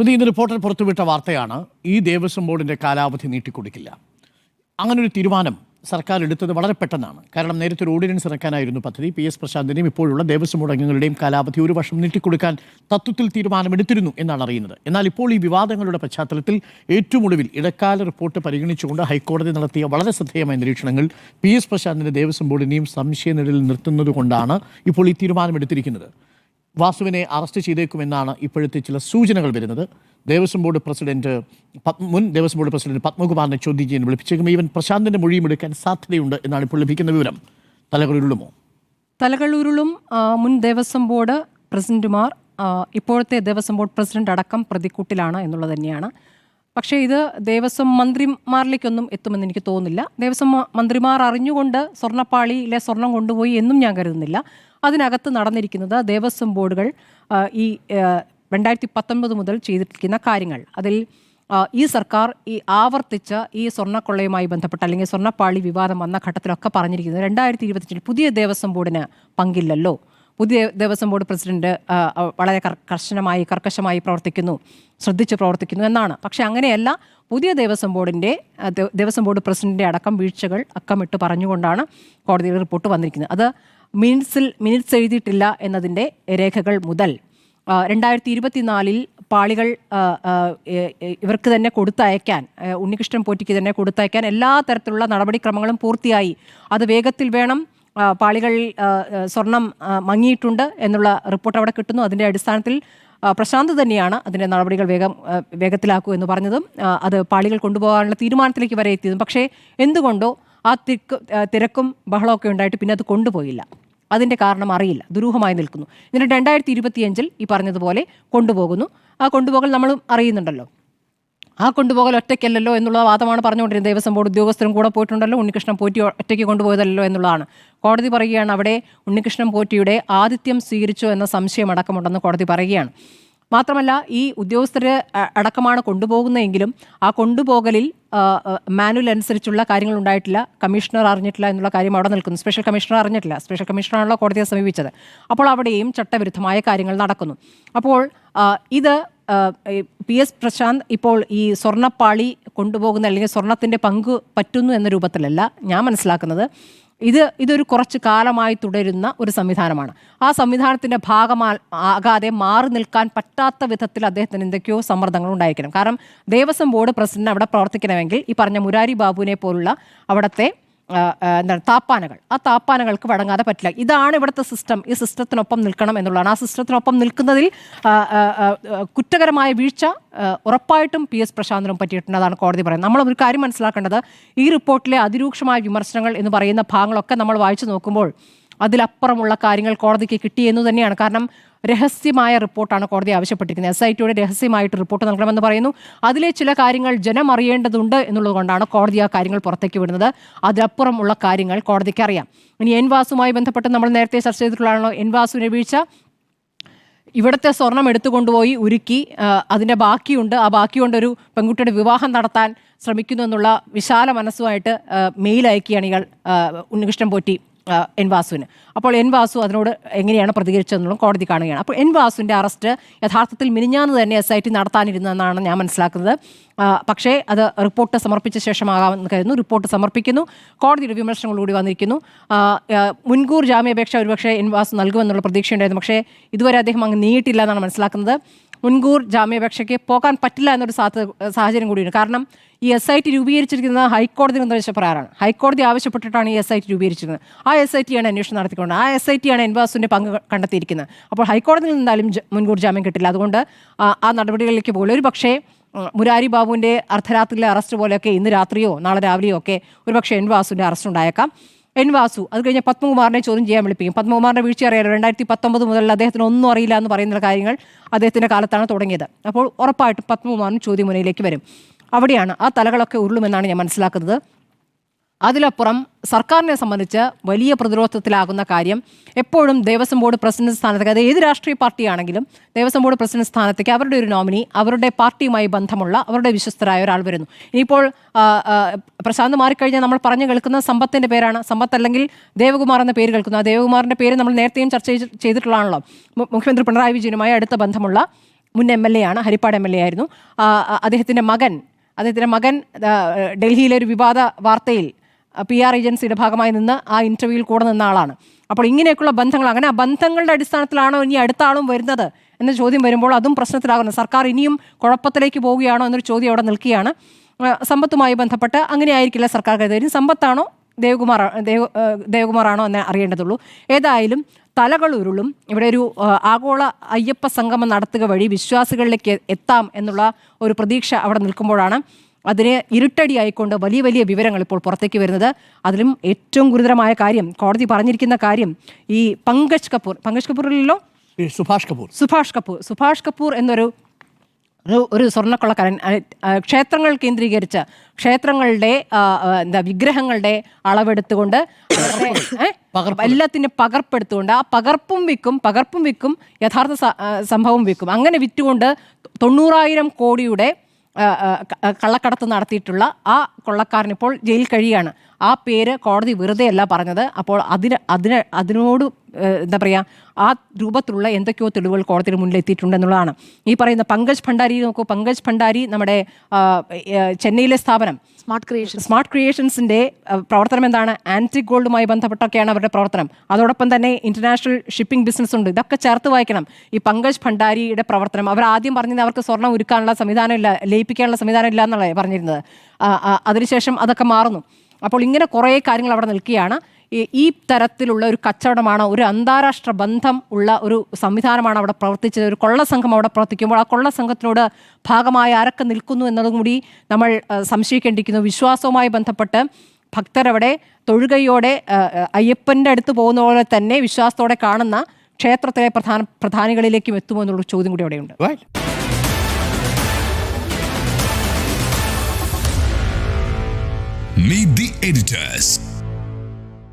ഇത് ഇന്ന് റിപ്പോർട്ടർ പുറത്തുവിട്ട വാർത്തയാണ് ഈ ദേവസ്വം ബോർഡിന്റെ കാലാവധി നീട്ടിക്കൊടുക്കില്ല. അങ്ങനൊരു തീരുമാനം സർക്കാർ എടുത്തത് വളരെ പെട്ടെന്നാണ്. കാരണം നേരത്തെ ഒരു ഓർഡിനൻസ് ഇറക്കാനായിരുന്നു പദ്ധതി. പി എസ് പ്രശാന്തിന്റെയും ഇപ്പോഴുള്ള ദേവസ്വം ബോർഡ് അംഗങ്ങളുടെയും കാലാവധി ഒരു വർഷം നീട്ടിക്കൊടുക്കാൻ തത്വത്തിൽ തീരുമാനമെടുത്തിരുന്നു എന്നാണ് അറിയുന്നത് എന്നാൽ ഇപ്പോൾ ഈ വിവാദങ്ങളുടെ പശ്ചാത്തലത്തിൽ ഏറ്റവും ഒടുവിൽ ഇടക്കാല റിപ്പോർട്ട് പരിഗണിച്ചുകൊണ്ട് ഹൈക്കോടതി നടത്തിയ വളരെ ശ്രദ്ധേയമായ നിരീക്ഷണങ്ങൾ പി എസ് പ്രശാന്തിന്റെ ദേവസ്വം ബോർഡിനെയും സംശയനിഴലിൽ നിർത്തുന്നതുകൊണ്ടാണ് ഇപ്പോൾ ഈ തീരുമാനമെടുത്തിരിക്കുന്നത്. വാസുവിനെ അറസ്റ്റ് ചെയ്തേക്കുമെന്നാണ് ഇപ്പോഴത്തെ ചില സൂചനകൾ വരുന്നത്. ദേവസ്വം ബോർഡ് പ്രസിഡന്റ് മുൻ ദേവസ്വം ബോർഡ് പ്രസിഡന്റ് പത്മകുമാറിനെ ചോദ്യം ചെയ്യാൻ വിളിപ്പിച്ചേക്കും. ഈവൻ പ്രശാന്തിന്റെ മൊഴിയും എടുക്കാൻ സാധ്യതയുണ്ട് എന്നാണ് ഇപ്പോൾ ലഭിക്കുന്ന വിവരം. തലകളുരുളുമോ തലകളൂരിലും മുൻ ദേവസ്വം ബോർഡ് പ്രസിഡന്റുമാർ ഇപ്പോഴത്തെ ദേവസ്വം ബോർഡ് പ്രസിഡന്റ് അടക്കം പ്രതിക്കൂട്ടിലാണ് എന്നുള്ളത് തന്നെയാണ്. പക്ഷേ ഇത് ദേവസ്വം മന്ത്രിമാരിലേക്കൊന്നും എത്തുമെന്ന് എനിക്ക് തോന്നുന്നില്ല. ദേവസ്വം മന്ത്രിമാർ അറിഞ്ഞുകൊണ്ട് സ്വർണപ്പാളിയിലെ സ്വർണം കൊണ്ടുപോയി എന്നും ഞാൻ കരുതുന്നില്ല. അതിനകത്ത് നടന്നിരിക്കുന്നത് ദേവസ്വം ബോർഡുകൾ ഈ രണ്ടായിരത്തി പത്തൊൻപത് മുതൽ ചെയ്തിരിക്കുന്ന കാര്യങ്ങൾ. അതിൽ ഈ സർക്കാർ ഈ ആവർത്തിച്ച ഈ സ്വർണക്കൊള്ളയുമായി ബന്ധപ്പെട്ട അല്ലെങ്കിൽ സ്വർണപ്പാളി വിവാദം വന്ന ഘട്ടത്തിലൊക്കെ പറഞ്ഞിരിക്കുന്നത് രണ്ടായിരത്തി ഇരുപത്തിയഞ്ചിൽ പുതിയ ദേവസ്വം ബോർഡിന് പങ്കില്ലല്ലോ. പുതിയ ദേവസ്വം ബോർഡ് പ്രസിഡന്റ് വളരെ കർശനമായി കർക്കശമായി പ്രവർത്തിക്കുന്നു ശ്രദ്ധിച്ച് പ്രവർത്തിക്കുന്നു എന്നാണ്. പക്ഷേ അങ്ങനെയല്ല പുതിയ ദേവസ്വം ബോർഡിന്റെ ദേവസ്വം ബോർഡ് പ്രസിഡന്റിന്റെ അടക്കം വീഴ്ചകൾ അക്കമിട്ട് പറഞ്ഞുകൊണ്ടാണ് കോടതിയുടെ റിപ്പോർട്ട് വന്നിരിക്കുന്നത്. അത് മിനിറ്റ്സിൽ മിനിറ്റ്സ് എഴുതിയിട്ടില്ല എന്നതിന്റെ രേഖകൾ മുതൽ രണ്ടായിരത്തി ഇരുപത്തിനാലിൽ പാളികൾ ഇവർക്ക് തന്നെ കൊടുത്തയക്കാൻ ഉണ്ണികൃഷ്ണൻ പോറ്റിക്ക് തന്നെ കൊടുത്തയക്കാൻ എല്ലാ തരത്തിലുള്ള നടപടിക്രമങ്ങളും പൂർത്തിയായി. അത് വേഗത്തിൽ വേണം പാളികൾ സ്വർണം മങ്ങിയിട്ടുണ്ട് എന്നുള്ള റിപ്പോർട്ട് അവിടെ കിട്ടുന്നു. അതിന്റെ അടിസ്ഥാനത്തിൽ പ്രശാന്ത് തന്നെയാണ് അതിന്റെ നടപടികൾ വേഗം വേഗത്തിലാക്കൂ എന്ന് പറഞ്ഞതും അത് പാളികൾ കൊണ്ടുപോകാനുള്ള തീരുമാനത്തിലേക്ക് വരെ എത്തിയതും. പക്ഷേ എന്തുകൊണ്ടോ ആ തിക്ക് തിരക്കും ബഹളമൊക്കെ ഉണ്ടായിട്ട് പിന്നെ അത് കൊണ്ടുപോയില്ല. അതിന്റെ കാരണം അറിയില്ല. ദുരൂഹമായി നിൽക്കുന്നു. എന്നിട്ട് രണ്ടായിരത്തി ഇരുപത്തിയഞ്ചിൽ ഈ പറഞ്ഞതുപോലെ കൊണ്ടുപോകുന്നു. ആ കൊണ്ടുപോകൽ നമ്മളും അറിയുന്നുണ്ടല്ലോ. ആ കൊണ്ടുപോകൽ ഒറ്റയ്ക്കല്ലല്ലോ എന്നുള്ള വാദമാണ് പറഞ്ഞുകൊണ്ടിരുന്നത്. ദേവസ്വം ബോർഡ് ഉദ്യോഗസ്ഥരും കൂടെ പോയിട്ടുണ്ടല്ലോ. ഉണ്ണികൃഷ്ണൻ പോറ്റി ഒറ്റയ്ക്ക് കൊണ്ടുപോയതല്ലോ എന്നുള്ളതാണ്. കോടതി പറയുകയാണ് അവിടെ ഉണ്ണികൃഷ്ണൻ പോറ്റിയുടെ ആദിത്യം സ്വീകരിച്ചു എന്ന സംശയം അടക്കമുണ്ടെന്ന് കോടതി പറയുകയാണ്. മാത്രമല്ല ഈ ഉദ്യോഗസ്ഥരെ അടക്കമാണ് കൊണ്ടുപോകുന്നതെങ്കിലും ആ കൊണ്ടുപോകലിൽ മാനുവൽ അനുസരിച്ചുള്ള കാര്യങ്ങൾ ഉണ്ടായിട്ടില്ല. കമ്മീഷണർ അറിഞ്ഞിട്ടില്ല എന്നുള്ള കാര്യം അവിടെ നിൽക്കുന്നു. സ്പെഷ്യൽ കമ്മീഷണർ അറിഞ്ഞിട്ടില്ല. സ്പെഷ്യൽ കമ്മീഷണറാണല്ലോ കോടതിയെ സമീപിച്ചത്. അപ്പോൾ അവിടെയും ചട്ടവിരുദ്ധമായ കാര്യങ്ങൾ നടക്കുന്നു. അപ്പോൾ ഇത് പി എസ് പ്രശാന്ത് ഇപ്പോൾ ഈ സ്വർണപ്പാളി കൊണ്ടുപോകുന്ന അല്ലെങ്കിൽ സ്വർണത്തിന്റെ പങ്ക് പറ്റുന്നു എന്ന രൂപത്തിലല്ല ഞാൻ മനസ്സിലാക്കുന്നത്. ഇത് ഇതൊരു കുറച്ച് കാലമായി തുടരുന്ന ഒരു സംവിധാനമാണ്. ആ സംവിധാനത്തിന്റെ ഭാഗമാ ആകാതെ മാറി നിൽക്കാൻ പറ്റാത്ത വിധത്തിൽ അദ്ദേഹത്തിന് എന്തൊക്കെയോ സമ്മർദ്ദങ്ങൾ ഉണ്ടായിരിക്കണം. കാരണം ദേവസ്വം ബോർഡ് പ്രസിഡന്റ് അവിടെ പ്രവർത്തിക്കണമെങ്കിൽ ഈ പറഞ്ഞ മുരാരി ബാബുവിനെ പോലുള്ള അവിടുത്തെ എന്താണ് താപ്പാനകൾ. ആ താപ്പാനകൾക്ക് വഴങ്ങാതെ പറ്റില്ല. ഇതാണ് ഇവിടുത്തെ സിസ്റ്റം ഈ സിസ്റ്റത്തിനൊപ്പം നിൽക്കണം എന്നുള്ളതാണ്. ആ സിസ്റ്റത്തിനൊപ്പം നിൽക്കുന്നതിൽ കുറ്റകരമായ വീഴ്ച ഉറപ്പായിട്ടും പി എസ് പ്രശാന്തിനും പറ്റിയിട്ടുണ്ട് അതാണ് കോടതി പറയുന്നത്. നമ്മൾ ഒരു കാര്യം മനസ്സിലാക്കേണ്ടത് ഈ റിപ്പോർട്ടിലെ അതിരൂക്ഷമായ വിമർശനങ്ങൾ എന്ന് പറയുന്ന ഭാഗങ്ങളൊക്കെ നമ്മൾ വായിച്ചു നോക്കുമ്പോൾ അതിലപ്പുറമുള്ള കാര്യങ്ങൾ കോടതിക്ക് കിട്ടിയെന്ന് തന്നെയാണ്. കാരണം രഹസ്യമായ റിപ്പോർട്ടാണ് കോടതി ആവശ്യപ്പെട്ടിരിക്കുന്നത്. എസ് ഐ ടിയുടെ രഹസ്യമായിട്ട് റിപ്പോർട്ട് നൽകണമെന്ന് പറയുന്നു. അതിലെ ചില കാര്യങ്ങൾ ജനം അറിയേണ്ടതുണ്ട് എന്നുള്ളത് കൊണ്ടാണ് കോടതി ആ കാര്യങ്ങൾ പുറത്തേക്ക് വിടുന്നത്. അതിലപ്പുറമുള്ള കാര്യങ്ങൾ കോടതിക്ക് അറിയാം. ഇനി എൻ വാസുമായി ബന്ധപ്പെട്ട് നമ്മൾ നേരത്തെ ചർച്ച ചെയ്തിട്ടുള്ളതാണല്ലോ. എൻ വാസുവിനെ വീഴ്ച ഇവിടുത്തെ സ്വർണം എടുത്തുകൊണ്ടുപോയി ഉരുക്കി അതിന്റെ ബാക്കിയുണ്ട്. ആ ബാക്കിയുണ്ട് ഒരു പെൺകുട്ടിയുടെ വിവാഹം നടത്താൻ ശ്രമിക്കുന്നു എന്നുള്ള വിശാല മനസ്സുമായിട്ട് മെയിൽ അയക്കുകയാണ് ഇയാൾ ഉണ്ണികൃഷ്ണൻ പോറ്റി. എൻ വാസുവിന്. അപ്പോൾ എൻ വാസു അതിനോട് എങ്ങനെയാണ് പ്രതികരിച്ചതെന്നുള്ളത് കോടതി കാണുകയാണ്. അപ്പോൾ എൻ വാസുവിന്റെ അറസ്റ്റ് യഥാർത്ഥത്തിൽ മിനിഞ്ഞാന്ന് തന്നെ എസ് ഐ ടി നടത്താനിരുന്നതെന്നാണ് ഞാൻ മനസ്സിലാക്കുന്നത്. പക്ഷേ അത് റിപ്പോർട്ട് സമർപ്പിച്ച ശേഷമാകാമെന്ന് കരുതുന്നു. റിപ്പോർട്ട് സമർപ്പിക്കുന്നു. കോടതിയുടെ വിമർശനങ്ങളിലൂടെ വന്നിരിക്കുന്നു. മുൻകൂർ ജാമ്യാപേക്ഷ ഒരുപക്ഷെ എൻ വാസു നൽകുമെന്നുള്ള പ്രതീക്ഷയുണ്ടായിരുന്നു. പക്ഷേ ഇതുവരെ അദ്ദേഹം അങ്ങ് നീട്ടില്ല എന്നാണ് മനസ്സിലാക്കുന്നത്. മുൻകൂർ ജാമ്യാപേക്ഷയ്ക്ക് പോകാൻ പറ്റില്ല എന്നൊരു സാഹചര്യം കൂടിയുണ്ട്. കാരണം ഈ എസ് ഐ ടി രൂപീകരിച്ചിരിക്കുന്നത് ഹൈക്കോടതി നിർദ്ദേശപ്രകാരമാണ് ഹൈക്കോടതി ആവശ്യപ്പെട്ടിട്ടാണ് ഈ എസ് ഐ ടി രൂപീകരിച്ചിരുന്നത്. ആ എസ് ഐ ടിയാണ് അന്വേഷണം നടത്തിക്കൊണ്ട് ആ എസ് ഐ ടിയാണ് എൻവാസുവിന്റെ പങ്ക് കണ്ടെത്തിയിരിക്കുന്നത്. അപ്പോൾ ഹൈക്കോടതിയിൽ നിന്നാലും മുൻകൂർ ജാമ്യം കിട്ടില്ല. അതുകൊണ്ട് ആ നടപടികളിലേക്ക് പോകില്ല. ഒരു പക്ഷേ മുരാരി ബാബുവിന്റെ അർദ്ധരാത്രിയിലെ അറസ്റ്റ് പോലെയൊക്കെ ഇന്ന് രാത്രിയോ നാളെ രാവിലെയോ ഒക്കെ ഒരുപക്ഷെ എൻ വാസുവിന്റെ അറസ്റ്റ് ഉണ്ടായേക്കാം. എൻ വാസു അത് കഴിഞ്ഞ് പത്മകുമാറിനെ ചോദ്യം ചെയ്യാൻ വിളിപ്പിക്കും. പത്മകുമാറിന്റെ വീഴ്ച അറിയാലോ? രണ്ടായിരത്തി പത്തൊമ്പത് മുതൽ അദ്ദേഹത്തിന് ഒന്നും അറിയില്ല എന്ന് പറയുന്ന കാര്യങ്ങൾ അദ്ദേഹത്തിന്റെ കാലത്താണ് തുടങ്ങിയത്. അപ്പോൾ ഉറപ്പായിട്ടും പത്മകുമാറിന് ചോദ്യമുനയിലേക്ക് വരും. അവിടെയാണ് ആ തലകളൊക്കെ ഉരുളുമെന്നാണ് ഞാൻ മനസ്സിലാക്കുന്നത്. അതിലപ്പുറം സർക്കാരിനെ സംബന്ധിച്ച് വലിയ പ്രതിരോധത്തിലാകുന്ന കാര്യം എപ്പോഴും ദേവസ്വം ബോർഡ് പ്രസിഡന്റ് സ്ഥാനത്തേക്ക് അത് ഏത് രാഷ്ട്രീയ പാർട്ടിയാണെങ്കിലും ദേവസ്വം ബോർഡ് പ്രസിഡന്റ് സ്ഥാനത്തേക്ക് അവരുടെ ഒരു നോമിനി അവരുടെ പാർട്ടിയുമായി ബന്ധമുള്ള അവരുടെ വിശ്വസ്തരായ ഒരാൾ വരുന്നു. ഇനിയിപ്പോൾ പ്രശാന്ത് മാറിക്കഴിഞ്ഞാൽ നമ്മൾ പറഞ്ഞു കേൾക്കുന്ന സമ്പത്തിന്റെ പേരാണ്. സമ്പത്ത് അല്ലെങ്കിൽ ദേവകുമാർ എന്ന പേര് കേൾക്കുന്നു. ആ ദേവകുമാറിന്റെ പേര് നമ്മൾ നേരത്തെയും ചർച്ച ചെയ്ത് ചെയ്തിട്ടുള്ളതാണല്ലോ. മുഖ്യമന്ത്രി പിണറായി വിജയനുമായി അടുത്ത ബന്ധമുള്ള മുൻ എം എൽ എ ആണ് ഹരിപ്പാട് എം എൽ എ ആയിരുന്നു. അദ്ദേഹത്തിന്റെ മകൻ അദ്ദേഹത്തിന്റെ മകൻ ഡൽഹിയിലെ ഒരു വിവാദ വാർത്തയിൽ പി ആർ ഏജൻസിയുടെ ഭാഗമായി നിന്ന് ആ ഇന്റർവ്യൂവിൽ കൂടെ നിന്ന ആളാണ്. അപ്പോൾ ഇങ്ങനെയൊക്കെയുള്ള ബന്ധങ്ങൾ അങ്ങനെ ആ ബന്ധങ്ങളുടെ അടിസ്ഥാനത്തിലാണോ ഇനി അടുത്ത ആളും വരുന്നത് എന്ന ചോദ്യം വരുമ്പോൾ അതും പ്രശ്നത്തിലാകുന്നു. സർക്കാർ ഇനിയും കുഴപ്പത്തിലേക്ക് പോവുകയാണോ എന്നൊരു ചോദ്യം അവിടെ നിൽക്കുകയാണ്. സമ്പത്തുമായി ബന്ധപ്പെട്ട് അങ്ങനെ ആയിരിക്കില്ല സർക്കാർ കരുതലും സമ്പത്താണോ ദേവകുമാർ ദേവ് ദേവകുമാറാണോ എന്ന് അറിയേണ്ടതുള്ളൂ. ഏതായാലും തലകൾ ഉരുളും. ഇവിടെ ഒരു ആഗോള അയ്യപ്പ സംഗമം നടത്തുക വഴി വിശ്വാസികളിലേക്ക് എത്താം എന്നുള്ള ഒരു പ്രതീക്ഷ അവിടെ നിൽക്കുമ്പോഴാണ് അതിന് ഇരുട്ടടിയായിക്കൊണ്ട് വലിയ വലിയ വിവരങ്ങൾ ഇപ്പോൾ പുറത്തേക്ക് വരുന്നത്. അതിലും ഏറ്റവും ഗുരുതരമായ കാര്യം കോടതി പറഞ്ഞിരിക്കുന്ന കാര്യം ഈ പങ്കജ് കപൂർ. പങ്കജ് കപൂറിലല്ലോ? സുഭാഷ് കപൂർ. സുഭാഷ് കപൂർ. സുഭാഷ് കപൂർ എന്നൊരു ഒരു സ്വർണക്കൊള്ളക്കാരൻ. ക്ഷേത്രങ്ങൾ കേന്ദ്രീകരിച്ച ക്ഷേത്രങ്ങളുടെ എന്താ വിഗ്രഹങ്ങളുടെ അളവെടുത്തുകൊണ്ട് എല്ലാത്തിന്റെ പകർപ്പെടുത്തുകൊണ്ട് ആ പകർപ്പും വിൽക്കും പകർപ്പും വിൽക്കും യഥാർത്ഥ സംഭവം വിൽക്കും. അങ്ങനെ വിറ്റുകൊണ്ട് തൊണ്ണൂറായിരം കോടിയുടെ കള്ളക്കടത്ത് നടത്തിയിട്ടുള്ള ആ കൊള്ളക്കാരനിപ്പോൾ ജയിലിൽ കഴിയുകയാണ്. ആ പേര് കോടതി വെറുതെ അല്ല പറഞ്ഞത്. അപ്പോൾ അതിന് അതിന് അതിനോട് എന്താ പറയുക ആ രൂപത്തിലുള്ള എന്തൊക്കെയോ തെളിവുകൾ കോടതിയുടെ മുന്നിൽ എത്തിയിട്ടുണ്ട് എന്നുള്ളതാണ്. ഈ പറയുന്ന പങ്കജ് ഭണ്ഡാരി നോക്കൂ. പങ്കജ് ഭണ്ഡാരി നമ്മുടെ ചെന്നൈയിലെ സ്ഥാപനം. സ്മാർട്ട് ക്രിയേഷൻ സ്മാർട്ട് ക്രിയേഷൻസിന്റെ പ്രവർത്തനം എന്താണ്? ആന്റി ഗോൾഡുമായി ബന്ധപ്പെട്ടൊക്കെയാണ് അവരുടെ പ്രവർത്തനം. അതോടൊപ്പം തന്നെ ഇന്റർനാഷണൽ ഷിപ്പിംഗ് ബിസിനസ് ഉണ്ട്. ഇതൊക്കെ ചേർത്ത് വായിക്കണം. ഈ പങ്കജ് ഭണ്ഡാരിയുടെ പ്രവർത്തനം. അവർ ആദ്യം പറഞ്ഞത് അവർക്ക് സ്വർണം ഒരുക്കാനുള്ള സംവിധാനം ഇല്ല ലയിപ്പിക്കാനുള്ള സംവിധാനം ഇല്ല എന്നുള്ളത് പറഞ്ഞിരുന്നത്. അതിനുശേഷം അതൊക്കെ മാറുന്നു. അപ്പോൾ ഇങ്ങനെ കുറേ കാര്യങ്ങൾ അവിടെ നിൽക്കുകയാണ്. ഈ- തരത്തിലുള്ള ഒരു കച്ചവടമാണ് ഒരു അന്താരാഷ്ട്ര ബന്ധം ഉള്ള ഒരു സംവിധാനമാണ് അവിടെ പ്രവർത്തിച്ചത്. ഒരു കൊള്ള സംഘം അവിടെ പ്രവർത്തിക്കുമ്പോൾ ആ കൊള്ള സംഘത്തിനോട് ഭാഗമായി ആരൊക്കെ നിൽക്കുന്നു എന്നതും കൂടി നമ്മൾ സംശയിക്കേണ്ടിയിരിക്കുന്നു. വിശ്വാസവുമായി ബന്ധപ്പെട്ട് ഭക്തരവിടെ തൊഴുകയോടെ അയ്യപ്പന്റെ അടുത്ത് പോകുന്ന പോലെ തന്നെ വിശ്വാസത്തോടെ കാണുന്ന ക്ഷേത്രത്തിലെ പ്രധാന പ്രധാനികളിലേക്കും എത്തുമോ എന്നുള്ള ചോദ്യം കൂടി അവിടെയുണ്ട്. Meet the editors.